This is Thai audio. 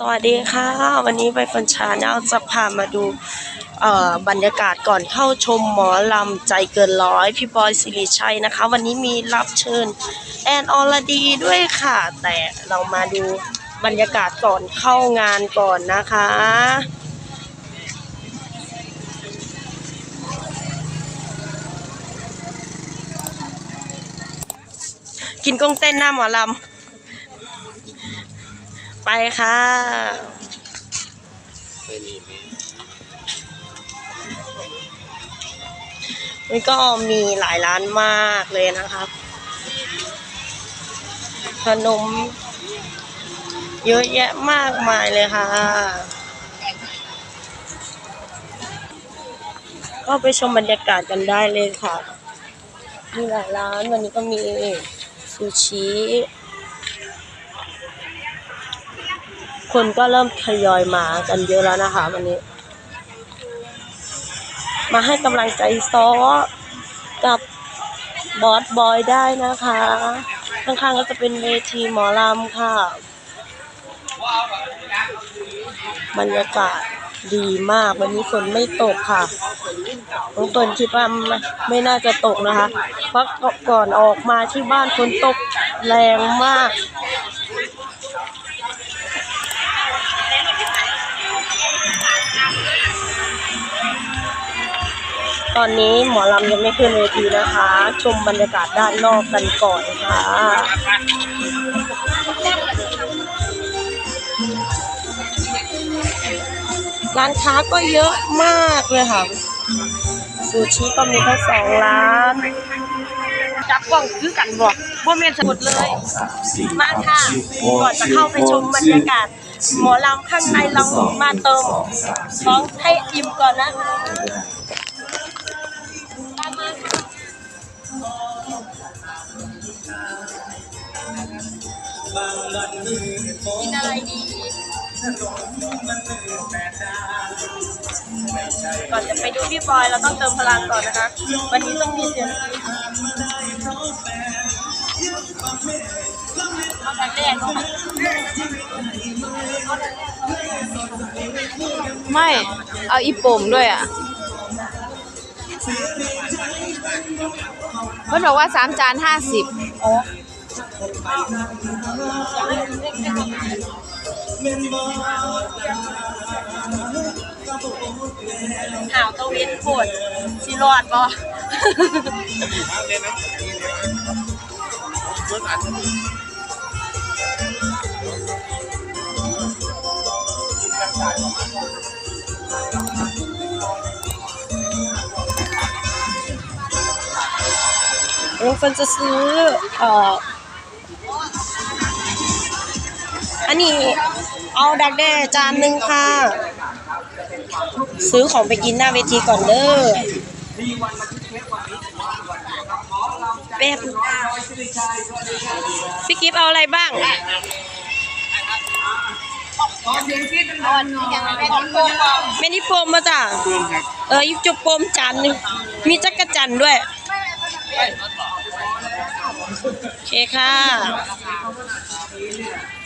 สวัสดีค่ะ วันนี้ใบฟันชาแนลจะพามาดูบรรยากาศก่อนเข้าชมหมอลำใจเกินร้อยพี่บอยสิริชัยนะคะ วันนี้มีรับเชิญแอนอรดีด้วยค่ะ แต่เรามาดูบรรยากาศก่อนเข้างานก่อนนะคะ กินกุ้งเต้นหน้าหมอลำ ไปค่ะนี่ก็มีหลายร้านมากเลยนะครับ ขนม เยอะแยะมากมายเลยค่ะ ก็ไปชมบรรยากาศกันได้เลยค่ะ มีหลายร้านวันนี้ก็มีซูชิ คนก็เริ่มทยอยมากันเยอะแล้วนะคะวันนี้ มาให้กำลังใจซ้อกับบอสบอยได้นะคะ ข้างๆก็จะเป็นเวทีหมอลำค่ะ บรรยากาศดีมากวันนี้ฝนไม่ตกค่ะน้องตนคิดว่าไม่ไม่น่าจะตกนะคะ เพราะก่อนออกมาที่บ้านฝนตกแรงมาก ตอนนี้หมอลำยังไม่ขึ้นเวทีนะคะ ชมบรรยากาศด้านนอกกันก่อนค่ะร้านค้าก็เยอะมากเลยค่ะ ซูชิก็มีแค่สองร้าน จับกล่องคือกันบอกว่าเมียนสมุดเลย มาค่ะ ก่อนจะเข้าไปชมบรรยากาศ หมอลำข้างในเรามาเติมท้องให้อิ่มก่อนนะคะ กินอะไรดีก่อนจะไปดูพี่บอยเราต้องเติมพลังก่อนนะคะ วันนี้ต้องมีเสียงกรี๊ดเอาแต่แรกไม่ เอาอีป่งด้วยอะเพิ่นบอกว่าสามจานห้าสิบอ๋อ หาวตะเวนปวดสิรอดบ่ลุงเฟินจะซื้อเอ่อ อันนี้เอาดักแด้จานหนึ่งค่ะ ซื้อของไปกินหน้าเวทีก่อนเด้อแป๊บพี่กิฟเอาอะไรบ้างเมนิโฟมมาจ้ะเออยิบจุบโฟมจานหนึงมีจักรจันทร์ด้วย โอเคค่ะ